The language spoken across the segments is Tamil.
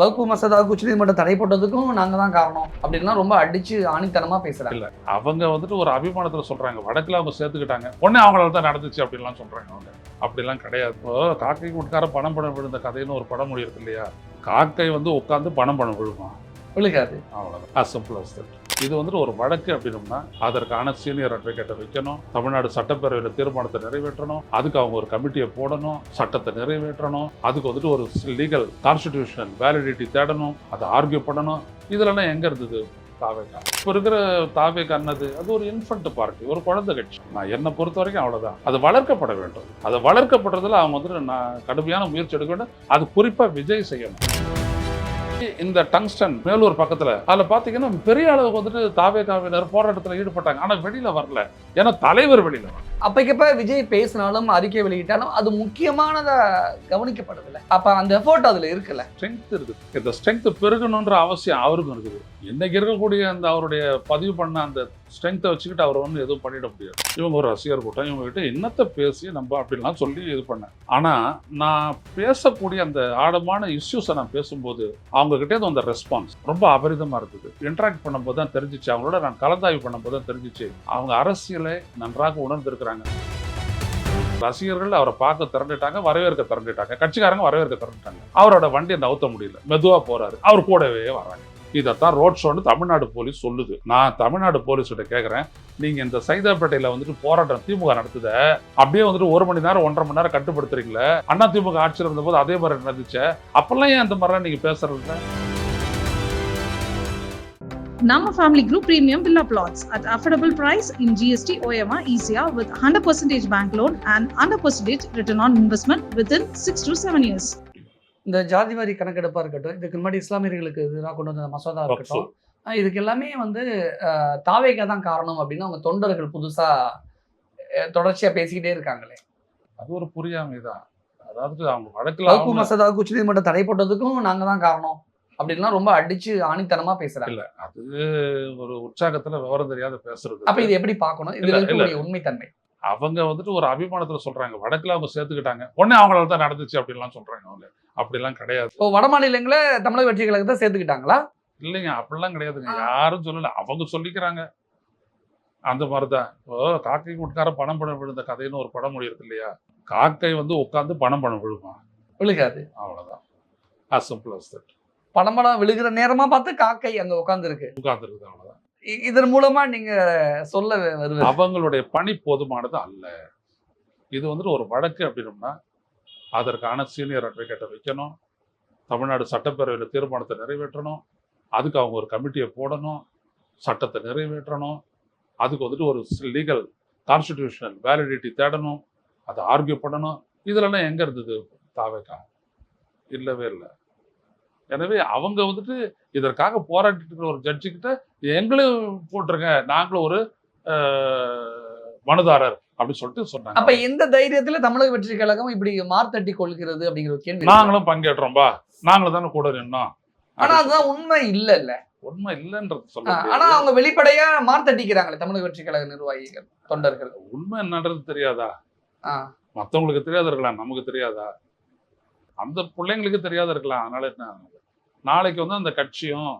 வகுப்பு மசோதாவுக்கு உச்சநீதிமன்றம் தடை போட்டதுக்கும் நாங்க தான் காரணம். அப்படின்லாம் ரொம்ப அடிச்சு ஆணித்தனமா பேசுறாங்க. இல்ல அவங்க வந்துட்டு ஒரு அபிமானத்துல சொல்றாங்க. வடக்குல அவங்க சேர்த்துக்கிட்டாங்க. உடனே அவங்களால தான் நடந்துச்சு அப்படின்லாம் சொல்றாங்க அவங்க. அப்படிலாம் கிடையாது. இப்போ காக்கை உட்கார பணம் பணம் விழுந்த கதைன்னு ஒரு படம் இருக்கு இல்லையா? காக்கை வந்து உட்காந்து பணம் பணம் விழுமா விழுகாது. அவ்வளோதான் as simple as that. இது வந்துட்டு ஒரு வழக்கு அப்படின்னோம்னா அதற்கான சீனியர் அட்வொகேட்டை வைக்கணும் தமிழ்நாடு சட்டப்பேரவையில் தீர்மானத்தை நிறைவேற்றணும் அதுக்கு அவங்க ஒரு கமிட்டியை போடணும் சட்டத்தை நிறைவேற்றணும் அதுக்கு வந்துட்டு ஒரு லீகல் கான்ஸ்டிடியூஷனல் வேலிடிட்டி தேடணும் அதை ஆர்கியூ பண்ணணும். இதெல்லாம் எங்கே இருந்தது தாவேக்கா? இப்போ இருக்கிற தாவேக்கா என்னது? அது ஒரு இன்ஃபண்ட் பார்ட்டி ஒரு குழந்தை கட்சி. நான் என்னை பொறுத்த வரைக்கும் அவ்வளோதான் அது வளர்க்கப்பட வேண்டும். அது வளர்க்கப்படுறதுல அவங்க வந்துட்டு நான் கடுமையான முயற்சி எடுக்க வேண்டும். அது குறிப்பாக விஜய் செய்யணும். இந்த டங்ஸ்டன் மேலூர் பக்கத்துல அதுல பாத்தீங்கன்னா பெரிய அளவுக்கு வந்துட்டு தாவே காவினர் போராட்டத்துல ஈடுபட்டாங்க. ஆனா வெளியில வரல. ஏன்னா தலைவர் வெளியில வரல. அப்பைக்கப்ப விஜய் பேசினாலும் அறிக்கை வெளியிட்டாலும் அது முக்கியமானதாக கவனிக்கப்படுதில்ல. அப்போ அந்த எஃபோர்ட் அதில் இருக்குல்ல? ஸ்ட்ரென்த் இருக்குது. இந்த ஸ்ட்ரென்த் பெருகணுன்ற அவசியம் அவருக்கும் இருக்குது. இன்னைக்கு இருக்கக்கூடிய அந்த அவருடைய பதிவு பண்ண அந்த ஸ்ட்ரென்த்தை வச்சுக்கிட்டு அவர் ஒன்றும் எதுவும் பண்ணிட முடியாது. இவங்க ஒரு ரசிகர் கூட்டம். இவங்க கிட்ட என்னத்தை பேசி நம்ம அப்படின்லாம் சொல்லி இது பண்ணேன். ஆனால் நான் பேசக்கூடிய அந்த ஆழமான இஷ்யூஸை நான் பேசும்போது அவங்கக்கிட்டே அந்த ரெஸ்பான்ஸ் ரொம்ப அபரிதமாக இருக்குது. இன்ட்ராக்ட் பண்ணும்போது தான் தெரிஞ்சிச்சு. அவங்களோட நான் கலந்தாய்வு பண்ணும்போது தான் தெரிஞ்சிச்சு. அவங்க அரசியலை நன்றாக உணர்ந்திருக்கிறாங்க. ரசிகர்கள் அவரை பார்க்க திரண்டுட்டாங்க வரவேற்க திரண்டுட்டாங்க. கட்சிக்காரங்க வரவேற்க திரண்டுட்டாங்க. அவரோட வண்டியை நவுத்த முடியல. மெதுவாக போறாரு. அவர் கூடவே வராங்க. இதைத்தான் ரோட் ஷோன்னு தமிழ்நாடு போலீஸ் சொல்லுது. நான் தமிழ்நாடு போலீஸ்கிட்ட கேட்குறேன் நீங்கள் இந்த சைதாப்பேட்டையில் வந்துட்டு போராட்டம் திமுக நடத்துத அப்படியே வந்துட்டு ஒரு மணி நேரம் ஒன்றரை மணி நேரம் கட்டுப்படுத்துறீங்களே? அண்ணா திமுக ஆட்சியில் இருந்தபோது அதே மாதிரி நடந்துச்சு? அப்பெல்லாம் ஏன் அந்த மாதிரிலாம் நீங்கள் பேசுறது இல்ல? Nama Family Group Premium Villa Plots at affordable price in GST OMR ECR with 100% bank loan and 100% return on investment within 6 to 7 years. இந்த ஜாதி வாரி கணக்கெடுப்பா இருக்கட்டும் இதுக்கு முன்னாடி இஸ்லாமியர்களுக்கு எதிராக கொண்டு வந்த மசோதா இருக்கட்டும் இதுக்கு எல்லாமே வந்து அஹ், தாவேகா தான் காரணம் அப்படின்னு அவங்க தொண்டர்கள் புதுசா தொடர்ச்சியா பேசிக்கிட்டே இருக்காங்களே அது ஒரு புரியாமை தான் அதாவது அவங்க வழக்குல மசோதாவுக்கு உச்சநீதிமன்றம் தடை போட்டதுக்கும் நாங்க தான் காரணம் அப்படின்லாம் ரொம்ப அடிச்சு ஆணித்தனமா பேசுறாங்க. இல்ல அது ஒரு உற்சாகத்துல விவரம் தெரியாத பேசுறது. அப்ப இது எப்படி பார்க்கணும்? இதுல இருக்கக்கூடிய உண்மைத்தன்மை. அவங்க வந்துட்டு ஒரு அபிமானத்துல சொல்றாங்க வடக்குல அவங்க சேர்த்துக்கிட்டாங்க உடனே அவங்களால தான் நடந்துச்சு அப்படின்லாம் சொல்றாங்க அவங்க. அப்படிலாம் கிடையாது. இப்போ வட மாநிலங்களை தமிழக வெற்றி கழகத்தை சேர்த்துக்கிட்டாங்களா? இல்லைங்க அப்படிலாம் கிடையாதுங்க. யாரும் சொல்லல. அவங்க சொல்லிக்கிறாங்க. அந்த மாதிரிதான். இப்போ காக்கை உட்கார பணம் பணம் விழுந்த கதைன்னு ஒரு படம் இருக்கு இல்லையா? காக்கை வந்து உட்காந்து பணம் பணம் விழுமா? விழுகாது. அவ்வளவுதான். As simple as that. படம் விழுகிற நேரமா பார்த்து காக்கை அங்க உட்கார்ந்து இருக்கு உட்கார்ந்துருக்குது அவ்வளவுதான். இதன் மூலமா நீங்க சொல்ல வருவது? அவங்களுடைய பணி போதுமானது அல்ல. இது வந்துட்டு ஒரு வழக்கு அப்படின்னோம்னா அதற்கான சீனியர் அட்வொகேட்டை வைக்கணும். தமிழ்நாடு சட்டப்பேரவையில் தீர்மானத்தை நிறைவேற்றணும். அதுக்கு அவங்க ஒரு கமிட்டியை போடணும். சட்டத்தை நிறைவேற்றணும். அதுக்கு வந்துட்டு ஒரு லீகல் கான்ஸ்டிடியூஷனல் வேலிடிட்டி தேடணும். அதை ஆர்கியூ பண்ணணும். இதுலலாம் எங்க இருந்தது தாவேக்கா? இல்லவே இல்லை. எனவே அவங்க வந்துட்டு இதற்காக போராடிட்டு இருக்கிற ஒரு ஜட்ஜு கிட்ட எங்களும் போட்டிருங்க நாங்களும் ஒரு மனுதாரர் அப்படின்னு சொல்லிட்டு சொன்னாங்க. அப்ப எந்த தைரியத்துல தமிழக வெற்றி கழகம் இப்படி மார்த்தட்டி கொள்கிறது அப்படிங்கிற கேள்வி. நாங்களும் பங்கேற்றோம்பா நாங்களும் தானே கூட நின்னோம். ஆனா அதுதான் உண்மை இல்ல இல்ல உண்மை இல்லைன்றது சொல்ல ஆனா. அவங்க வெளிப்படையா மார்த்தட்டிக்கிறாங்களே தமிழக வெற்றி கழக நிர்வாகிகள் தொண்டர்கள். உண்மை என்னன்றது தெரியாதா. மத்தவங்களுக்கு தெரியாத இருக்கலாம் நமக்கு தெரியாதா? அந்த பிள்ளைங்களுக்கு தெரியாத இருக்கலாம் அதனால என்ன? நாளைக்கு வந்து அந்த கட்சியும்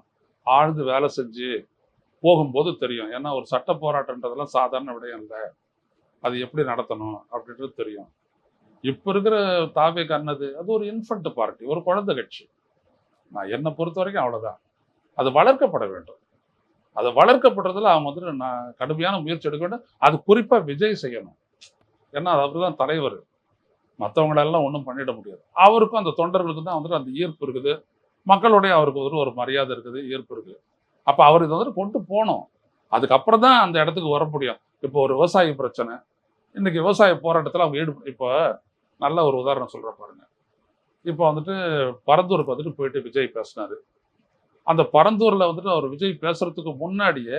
ஆழ்ந்து வேலை செஞ்சு போகும்போது தெரியும். ஏன்னா ஒரு சட்ட போராட்டன்றதெல்லாம் சாதாரண விடயம் இல்லை. அது எப்படி நடத்தணும் அப்படின்றது தெரியும். இப்போ இருக்கிற தாவே கண்ணது அது ஒரு இன்ஃபண்ட் பார்ட்டி ஒரு குழந்தை கட்சி. நான் என்னை பொறுத்த வரைக்கும் அவ்வளோதான் அது வளர்க்கப்பட வேண்டும். அது வளர்க்கப்படுறதுல அவங்க வந்துட்டு நான் கடுமையான முயற்சி எடுக்க வேண்டும். அது குறிப்பாக விஜய் செய்யணும். ஏன்னா அவர் தான் தலைவர். மற்றவங்களெல்லாம் ஒன்றும் பண்ணிட முடியாது. அவருக்கும் அந்த தொண்டர்களுக்கு தான் வந்துட்டு அந்த ஈர்ப்பு இருக்குது. மக்களுடைய அவருக்கு ஒரு ஒரு மரியாதை இருக்குது ஈர்ப்பு இருக்குது. அப்போ அவர் இதை வந்துட்டு கொண்டு போகணும் அதுக்கப்புறம் தான் அந்த இடத்துக்கு வர முடியும். இப்போ ஒரு விவசாய பிரச்சனை. இன்னைக்கு விவசாய போராட்டத்தில் அவங்க ஈடுபடு இப்போ நல்ல ஒரு உதாரணம் சொல்கிற பாருங்க. இப்போ வந்துட்டு பரந்தூருக்கு வந்துட்டு போயிட்டு விஜய் பேசினாரு. அந்த பரந்தூரில் வந்துட்டு அவர் விஜய் பேசுறதுக்கு முன்னாடியே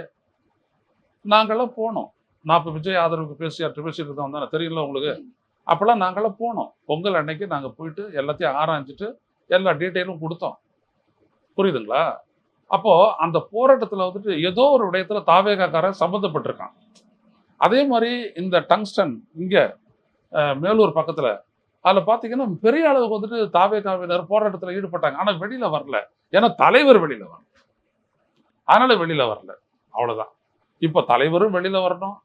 நாங்களாம் போனோம். நான் இப்போ விஜய் ஆதரவுக்கு பேசியாட்டு பேசிட்டு இருந்தோம் தானே தெரியல உங்களுக்கு? அப்போல்லாம் நாங்கெல்லாம் போனோம். பொங்கல் அன்னைக்கு நாங்கள் போயிட்டு எல்லாத்தையும் ஆராய்ஞ்சிட்டு எல்லா டீட்டெயிலும் கொடுத்தோம். புரியுதுங்களா? அப்போ அந்த போராட்டத்தில் வந்துட்டு ஏதோ ஒரு விடயத்துல தாவேகாக்காரன் சம்மந்தப்பட்டிருக்கான். அதே மாதிரி இந்த டங்ஸ்டன் இங்க மேலூர் பக்கத்துல அதுல பாத்தீங்கன்னா பெரிய அளவுக்கு வந்துட்டு தாவேகாவினர் போராட்டத்தில் போராட்டத்துல ஈடுபட்டாங்க. ஆனா வெளியில வரல. ஏன்னா தலைவர் வெளியில வரல. அதனால வெளியில வரல. அவ்வளவுதான். இப்போ தலைவரும் வெளியில வரணும்.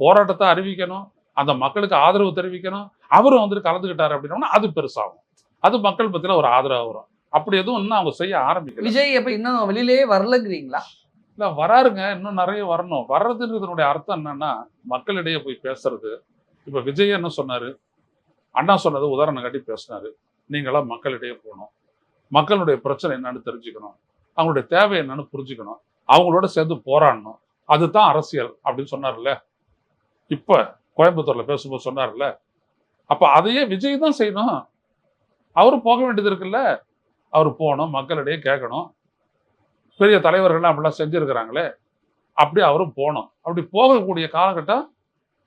போராட்டத்தை அறிவிக்கணும். அந்த மக்களுக்கு ஆதரவு தெரிவிக்கணும். அவரும் வந்துட்டு கலந்துக்கிட்டாரு அப்படின்னா அது பெருசாகும். அது மக்கள் பத்தில ஒரு ஆதரவு வரும் அப்படி எதுவும் இன்னும் அவங்க செய்ய ஆரம்பிக்கல. விஜய் அப்ப இன்னும் வெளியிலேயே வரலங்கிறீங்களா? இல்ல வராருங்க. இன்னும் நிறைய வரணும். வர்றதுன்றதுனுடைய அர்த்தம் என்னன்னா மக்களிடையே போய் பேசுறது. இப்ப விஜய் என்ன சொன்னாரு? அண்ணா சொன்னது உதாரணம் காட்டி பேசினாரு. நீங்களாம் மக்களிடையே போகணும். மக்களுடைய பிரச்சனை என்னன்னு தெரிஞ்சுக்கணும். அவங்களுடைய தேவை என்னன்னு புரிஞ்சுக்கணும். அவங்களோட சேர்ந்து போராடணும். அதுதான் அரசியல் அப்படின்னு சொன்னார்ல. இப்ப கோயம்புத்தூர்ல பேசும்போது சொன்னார்ல. அப்ப அதையே விஜய் தான் செய்யணும். அவரும் போக வேண்டியது இருக்குல்ல. அவர் போகணும் மக்களிடையே கேட்கணும். பெரிய தலைவர்கள்லாம் அப்படிலாம் செஞ்சிருக்கிறாங்களே அப்படி அவரும் போகணும். அப்படி போகக்கூடிய காலகட்டம்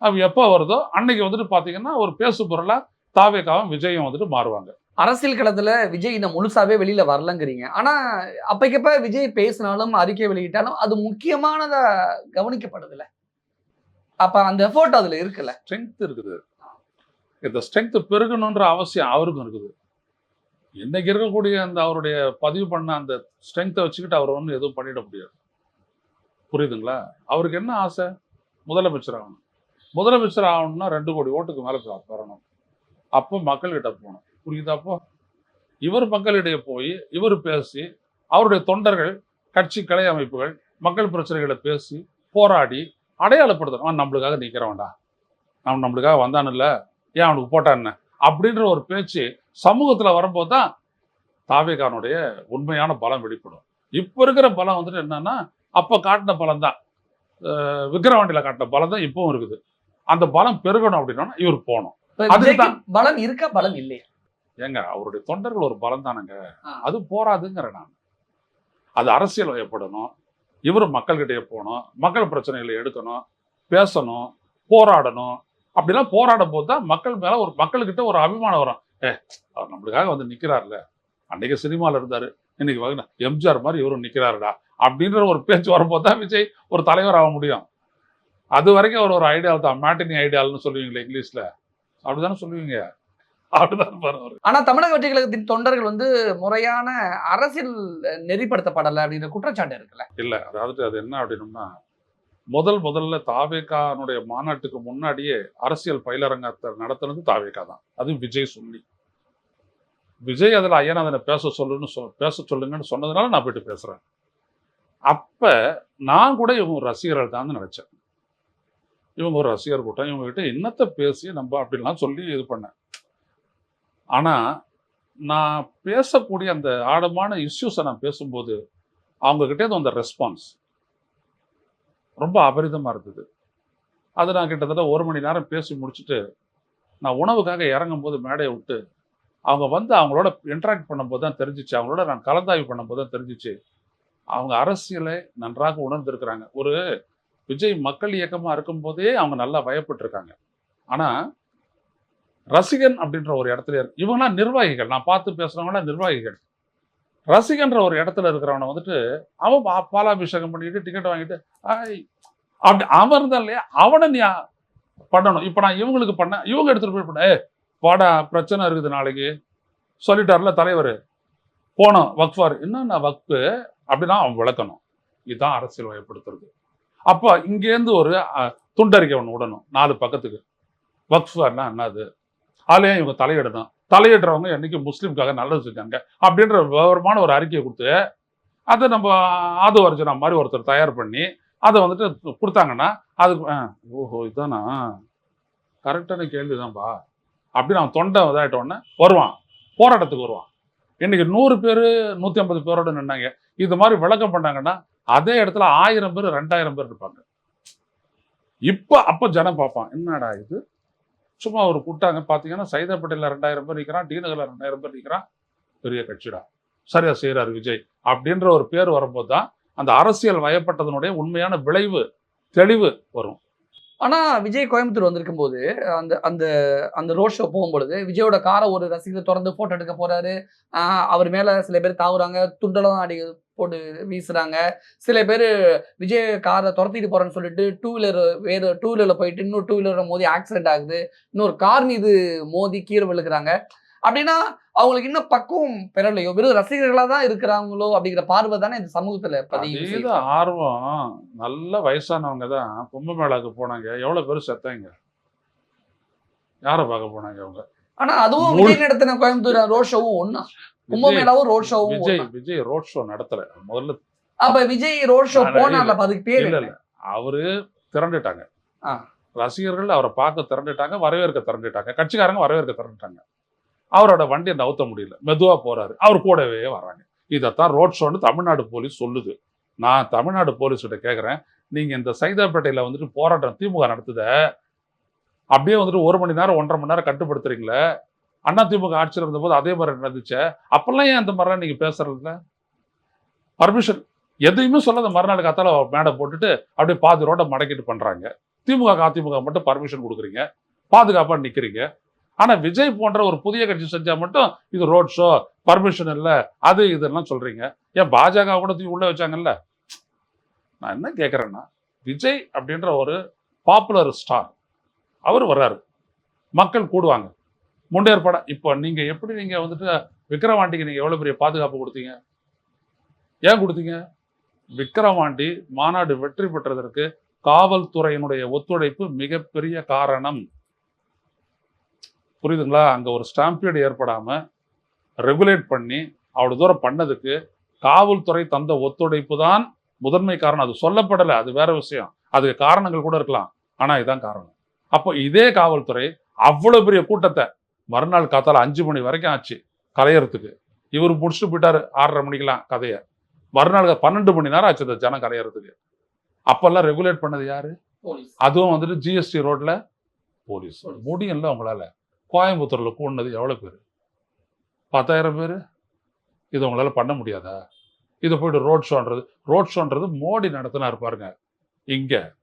அது எப்போ வருதோ அன்னைக்கு வந்துட்டு பார்த்தீங்கன்னா ஒரு பேசு பொருளா தாவேக்காவும் விஜயம் வந்துட்டு மாறுவாங்க. அரசியல் களத்துல விஜய் இன்னும் முழுசாவே வெளியில வரலங்கிறீங்க. ஆனா அப்பைக்கப்ப விஜய் பேசினாலும் அறிக்கை வெளியிட்டாலும் அது முக்கியமானதா கவனிக்கப்படுதுல்ல அப்ப அந்த எஃபோர்ட் அதுல இருக்குல்ல? ஸ்ட்ரென்த் இருக்குது. இந்த ஸ்ட்ரென்த் பெருகணுன்ற அவசியம் அவருக்கும் இருக்குது. இன்னைக்கு இருக்கக்கூடிய அந்த அவருடைய பதிவு பண்ண அந்த ஸ்ட்ரென்த்தை வச்சுக்கிட்டு அவர் ஒன்றும் எதுவும் பண்ணிட முடியாது. புரியுதுங்களா? அவருக்கு என்ன ஆசை? முதலமைச்சர் ஆகணும். முதலமைச்சர் ஆகணும்னா ரெண்டு கோடி ஓட்டுக்கு மேலே வரணும். அப்போ மக்கள்கிட்ட போகணும். புரியுதா அப்போ? இவர் மக்களிடையே போய் இவர் பேசி அவருடைய தொண்டர்கள் கட்சி கலை அமைப்புகள் மக்கள் பிரச்சனைகளை பேசி போராடி அடையாளப்படுத்தணும். அவன் நம்மளுக்காக நிற்கிறவன்டா அவன் நம்மளுக்காக வந்தான்ல. ஏன் அவனுக்கு போட்டான் அப்படின்ற ஒரு பேச்சு சமூகத்துல வரும்போது தான் தாவேகானுடைய உண்மையான பலம் வெளிப்படும். இப்ப இருக்கிற பலம் வந்துட்டு என்னன்னா அப்ப காட்டின பலம் தான். விக்கிரவாண்டியில காட்டின பலம் தான் இப்பவும் இருக்குது. அந்த பலம் பெருகணும் அப்படின்னா இவர் இப்ப அதுதான். பலம் இருக்கா பலம் இல்லையா. ஏங்க அவருடைய தொண்டர்கள் ஒரு பலம் தானங்க. அது போராதுங்கிறேன் நான். அது அரசியல் வயப்படணும் இவரு மக்கள்கிட்டயே போகணும். மக்கள் பிரச்சனைகளை எடுக்கணும். பேசணும். போராடணும். அப்படிலாம் போராடும் போது தான் மக்கள் மேல ஒரு மக்கள்கிட்ட ஒரு அபிமானம் வரும். ஏ அவர் நம்மளுக்காக வந்து நிக்கிறாருல்ல அன்னைக்கு சினிமால இருந்தாரு. இன்னைக்கு வந்து எம்ஜிஆர் மாதிரி இவரும் நிக்கிறாருடா. அப்படின்ற ஒரு பேச்சு வரும்போது தான் விஜய் ஒரு தலைவர் ஆக முடியும். அது வரைக்கும் அவர் ஒரு ஐடியால் தான். மேட்டினி ஐடியால்னு சொல்லுவீங்களே இங்கிலீஷ்ல. அப்படிதானே சொல்லுவீங்க ஆனா தமிழக வெற்றி கழகத்தின் தொண்டர்கள் வந்து முறையான அரசியல் நெறிப்படுத்தப்படல அப்படின்ற குற்றச்சாட்டு இருக்குல்ல. இல்ல அதாவது அது என்ன அப்படின்னம்னா முதல் முதல்ல தாவேகானுடைய மாநாட்டுக்கு முன்னாடியே அரசியல் பயிலரங்கத்தை நடத்துனது தாவேகா தான். அது விஜய் சொல்லி. விஜய் அதில் ஐயநாதனை பேச சொல்லுன்னு சொ பேச சொல்லுங்கன்னு சொன்னதுனால நான் போயிட்டு பேசுகிறேன் அப்போ நான் கூட இவங்க ரசிகர்கள் தான் நினச்சேன். இவங்க ஒரு ரசிகர் கூட்டம் இவங்ககிட்ட என்னத்தை பேசி நம்ம அப்படின்லாம் சொல்லி இது பண்ணேன். ஆனால் நான் பேசக்கூடிய அந்த ஆழமான இஷ்யூஸை நான் பேசும்போது அவங்க கிட்டே வந்த ரெஸ்பான்ஸ் ரொம்ப அபரிதமாக இருந்தது. அது நான் கிட்டத்தட்ட ஒரு மணி நேரம் பேசி முடிச்சுட்டு நான் உணவுக்காக இறங்கும் போது மேடையை விட்டு அவங்க வந்து அவங்களோட இன்ட்ராக்ட் பண்ணும்போது தான் தெரிஞ்சிச்சு. அவங்களோட நான் கலந்தாய்வு பண்ணும்போது தான் தெரிஞ்சிச்சு. அவங்க அரசியலை நன்றாக உணர்ந்திருக்கிறாங்க. ஒரு விஜய் மக்கள் இயக்கமாக இருக்கும்போதே அவங்க நல்லா பயப்பட்டிருக்காங்க. ஆனால் ரசிகன் அப்படின்ற ஒரு இடத்துல இருக்கு நிர்வாகிகள். நான் பார்த்து பேசுகிறவங்களாம் நிர்வாகிகள். ரசிகன்ற ஒரு இடத்துல இருக்கிறவனை வந்துட்டு அவன் பாலாபிஷேகம் பண்ணிட்டு டிக்கெட் வாங்கிட்டு ஆய், அப்படி அவன் இருந்தான் இல்லையா? அவனை நீ பண்ணணும். இப்போ நான் இவங்களுக்கு பண்ணேன் இவங்க எடுத்துகிட்டு போய் பண்ண. வாடா பிரச்சனை இருக்குது நாளைக்கு. சொல்லிட்டார்ல தலைவர். போனோம் வக்ஃபார் என்னென்ன வக்ஃபு? அப்படின்னா அவன் விளக்கணும். இதுதான் அரசியல் வகைப்படுத்துறது. அப்போ இங்கேருந்து ஒரு துண்டறிக்கை ஒன்று விடணும் நாலு பக்கத்துக்கு. வக்ஃபார்னா என்னது அதுலேயும் இவங்க தலையிடணும் தலையிடுறவங்க என்றைக்கும் முஸ்லீம்காக நல்லது செஞ்சாங்க? அப்படின்ற விவரமான ஒரு அறிக்கையை கொடுத்து அதை நம்ம ஆது அர்ஜுனா மாதிரி ஒருத்தர் தயார் பண்ணி அதை வந்துட்டு கொடுத்தாங்கன்னா அதுக்கு ஆ, ஓஹோ இதுதானா கரெக்டான கேள்வி தான்ப்பா அப்படின்னு அவன் தொண்டை இதாகிட்ட உடனே வருவான் போராட்டத்துக்கு வருவான். இன்னைக்கு நூறு பேர் நூற்றி ஐம்பது பேரோட நின்னாங்க. இது மாதிரி விளக்கம் பண்ணாங்கன்னா அதே இடத்துல ஆயிரம் பேர் ரெண்டாயிரம் பேர் இருப்பாங்க. இப்போ அப்போ ஜனம் பார்ப்பான் என்னடா இது? சும்மா ஒரு கூட்டாங்க பார்த்தீங்கன்னா சைதாப்பேட்டையில் ரெண்டாயிரம் பேர் நிற்கிறான் டி நகரில் ரெண்டாயிரம் பேர் நிற்கிறான் பெரிய கட்சிடா. சரியா செய்கிறார் விஜய். அப்படின்ற ஒரு பேர் வரும்போது தான் அந்த அரசியல் வயப்பட்டதனுடைய உண்மையான விளைவு தெளிவு வரும். ஆனால் விஜய் கோயம்புத்தூர் வந்திருக்கும் போது அந்த அந்த அந்த ரோட் ஷோ போகும்பொழுது விஜயோட காரை ஒரு ரசிகர் திறந்து ஃபோட்டோ எடுக்க போறாரு. அவர் மேலே சில பேர் தாவுறாங்க துண்டெல்லாம் அடி போட்டு வீசுறாங்க. சில பேர் விஜய் காரை துரத்திட்டு போறேன்னு சொல்லிட்டு டூ வீலர் வேறு டூ வீலரில் போயிட்டு இன்னொரு டூ வீலரில் மோதி ஆக்சிடென்ட் ஆகுது. இன்னொரு கார் மீது மோதி கீழே விழுக்கிறாங்க அப்படின்னா அவங்களுக்கு இன்னும் பக்குவம் பெறலையோ? வெறும் ரசிகர்களா தான் இருக்கிறாங்களோ? அப்படிங்கிற பார்வை தானே இந்த சமூகத்துல பதிவு. ஆர்வம். நல்ல வயசானவங்க தான். கும்பமேளாக்கு போனாங்க. எவ்வளவு பேர் செத்தாங்க யாரை பார்க்க போனாங்க அவங்க? ஆனா அதுவும் விஜய் நடத்தின கோயம்புத்தூர் ரோட் ஷோவும் ஒண்ணா. விஜய் கும்பமேளாவும் ரோட் ஷோவும் விஜய். விஜய் ரோட் ஷோ நடத்தல. முதல்ல அப்ப விஜய் ரோட் ஷோ போனார்ல? அதுக்கு பேர் இல்ல அவரு திரண்டுட்டாங்க. ரசிகர்கள் அவரை பார்க்க திரண்டுட்டாங்க வரவேற்க திரண்டுட்டாங்க. கட்சிக்காரங்க வரவேற்க திரண்டுட்டாங்க. அவரோட வண்டியை நவுத்த முடியல. மெதுவாக போகிறாரு அவர் கூடவே வராங்க. இதைத்தான் ரோட் ஷோன்னு தமிழ்நாடு போலீஸ் சொல்லுது. நான் தமிழ்நாடு போலீஸ்கிட்ட கேட்குறேன் நீங்கள் இந்த சைதாப்பேட்டையில் வந்துட்டு போராட்டம் திமுக நடத்துத அப்படியே வந்துட்டு ஒரு மணி நேரம் ஒன்றரை மணி நேரம் கட்டுப்படுத்துறீங்களே? அண்ணா திமுக ஆட்சியில் இருந்தபோது அதே மாதிரி நடந்துச்சு? அப்பெல்லாம் ஏன் அந்த மாதிரிலாம் நீங்கள் பேசுறதுல பர்மிஷன் எதையுமே சொல்லாத மறுநாள் காத்தால மேடை போட்டுட்டு அப்படியே பாதி ரோட்டை மடக்கிட்டு பண்ணுறாங்க திமுக அதிமுக மட்டும் பர்மிஷன் கொடுக்குறீங்க. பாதுகாப்பாக நிற்கிறீங்க ஆனால் விஜய் போன்ற ஒரு புதிய கட்சி செஞ்சால் மட்டும் இது ரோட் ஷோ பர்மிஷன் இல்லை அது இதெல்லாம் சொல்கிறீங்க ஏன் பாஜக கூட தூக்கி உள்ளே வச்சாங்கல்ல? நான் என்ன கேட்குறேன்னா விஜய் அப்படின்ற ஒரு பாப்புலர் ஸ்டார் அவர் வர்றாரு. மக்கள் கூடுவாங்க. முன்னேற்பட இப்போ நீங்கள் எப்படி நீங்கள் வந்துட்டு விக்ரவாண்டிக்கு நீங்கள் எவ்வளோ பெரிய பாதுகாப்பு கொடுத்தீங்க? ஏன் கொடுத்தீங்க? விக்ரவாண்டி மாநாடு வெற்றி பெற்றதற்கு காவல்துறையினுடைய ஒத்துழைப்பு மிகப்பெரிய காரணம். புரியுதுங்களா? அங்க ஒரு ஸ்டாம்பீடு ஏற்படாம ரெகுலேட் பண்ணி அவ்வளவு தூரம் பண்ணதுக்கு காவல்துறை தந்த ஒத்துழைப்பு தான் முதன்மை காரணம். அது சொல்லப்படலை அது வேற விஷயம். அதுக்கு காரணங்கள் கூட இருக்கலாம். ஆனா இதுதான் காரணம். அப்போ இதே காவல்துறை அவ்வளவு பெரிய கூட்டத்தை மறுநாள் காத்தால அஞ்சு மணி வரைக்கும் ஆச்சு கலையறதுக்கு. இவர் முடிச்சுட்டு போயிட்டாரு ஆறரை மணிக்கெல்லாம் கதையை. மறுநாள் பன்னெண்டு மணி நேரம் ஆச்சு இந்த ஜனம் கலையறதுக்கு. அப்பெல்லாம் ரெகுலேட் பண்ணது யாரு. அதுவும் வந்துட்டு ஜிஎஸ்டி ரோட்ல போலீஸ். முடியும்ல உங்களால. கோயம்புத்தூர்ல கூடினது எவ்வளவு பேர்? பத்தாயிரம் பேர்? இது உங்களால பண்ண முடியாதா? இது போயிட்டு ரோட் ஷோன்றது ரோட் ஷோன்றது மோடி நடத்தினார் பாருங்க. இங்க.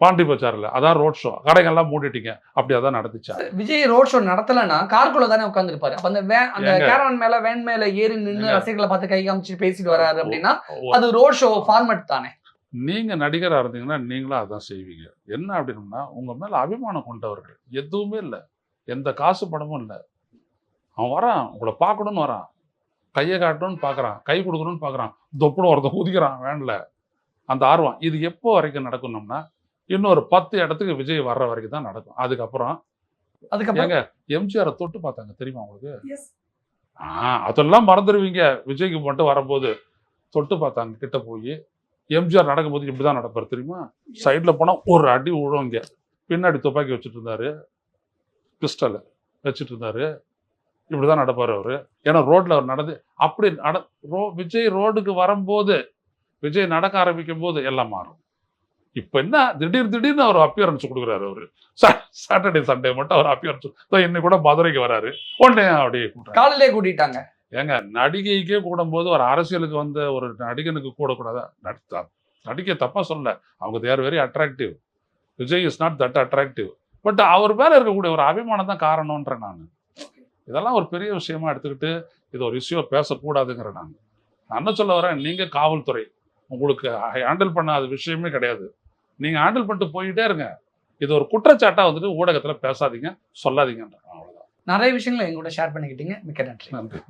பாண்டி பஜார்ல அதான் ரோட் ஷோ கடைகள்லாம் மூடிட்டீங்க. அப்படி அதான் நடந்துச்சா? விஜய் ரோட் ஷோ நடத்தலன்னா காருக்குள்ள தானே உட்காந்துருப்பாரு அப்ப அந்த வேன் அந்த? கேரவன் மேல வேன் மேல ஏறி நின்னு ஏங்க? ரசிகர்களை பார்த்து கை காமிச்சு பேசிட்டு வராரு அப்படின்னா அது ரோட் ஷோ ஃபார்மேட் தானே. நீங்க நடிகரா இருந்தீங்கன்னா நீங்களும் அதான் செய்வீங்க. என்ன அப்படின்னா உங்க மேல அபிமானம் கொண்டவர்கள் எதுவுமே இல்லை. எந்த காசு பணமும் இல்லை. அவன் வரான் உங்களை பார்க்கணும்னு வரான். கையை காட்டணும்னு பார்க்கறான் கை கொடுக்கணும்னு பார்க்கறான். தொப்புன்னு ஒருத்தன் குதிக்கிறான் வேன்ல. அந்த ஆர்வம். இது எப்போ வரைக்கும் நடக்கணும்னா இன்னொரு பத்து இடத்துக்கு விஜய் வர்ற வரைக்கும் தான் நடக்கும். அதுக்கப்புறம் அதுக்கப்புறம் ஏங்க எம்ஜிஆரை தொட்டு பார்த்தாங்க தெரியுமா உங்களுக்கு? ஆ அதெல்லாம் மறந்துடுவீங்க விஜய்க்கு மட்டும் வரும்போது தொட்டு பார்த்தாங்க கிட்ட போய். எம்ஜிஆர் நடக்கும்போது இப்படிதான் நடப்பார் தெரியுமா? சைடுல போனா ஒரு அடி விழும் இங்க. பின்னாடி துப்பாக்கி வச்சுட்டு இருந்தாரு. பிஸ்டல் வச்சுட்டு இருந்தாரு இப்படிதான் நடப்பாரு அவரு. ஏன்னா ரோட்ல அவர் நடந்து அப்படி நட ரோ விஜய் ரோடுக்கு வரும்போது விஜய் நடக்க ஆரம்பிக்கும் போது எல்லாம் மாறும். இப்ப என்ன திடீர் திடீர்னு அவர் அப்பியரன்ஸ் கொடுக்குறாரு அவரு. சாட்டர்டே சண்டே மட்டும் அவர் அப்பியரன்ஸ் இன்னைக்கு கூட மதுரைக்கு வராரு. உடனே அப்படியே. காலையிலே கூட்டிட்டாங்க. ஏங்க நடிகைக்கே கூடும்போது ஒரு அரசியலுக்கு வந்த ஒரு நடிகனுக்கு கூடக்கூடாதா? நடிக்க தப்பா சொல்லல. அவங்க they're very attractive Vijay is not that attractive but அவர் மேல இருக்கக்கூடிய ஒரு அபிமானம் தான் காரணம்ன்றேன் நான். இதெல்லாம் ஒரு பெரிய விஷயமா எடுத்துக்கிட்டு இது ஒரு இஷ்யூ பேசக்கூடாதுங்கிறேன் நான். நான் என்ன சொல்ல வரேன் நீங்க காவல்துறை உங்களுக்கு ஹேண்டில் பண்ணாத விஷயமே கிடையாது. நீங்க ஹேண்டில் பண்ணிட்டு போயிட்டே இருங்க. இது ஒரு குற்றச்சாட்டா வந்துட்டு ஊடகத்துல பேசாதீங்க சொல்லாதீங்கன்ற அவ்வளவுதான். நிறைய விஷயங்களை எங்க கூட ஷேர் பண்ணிக்கிட்டீங்க. மிக்க நன்றி. நன்றி.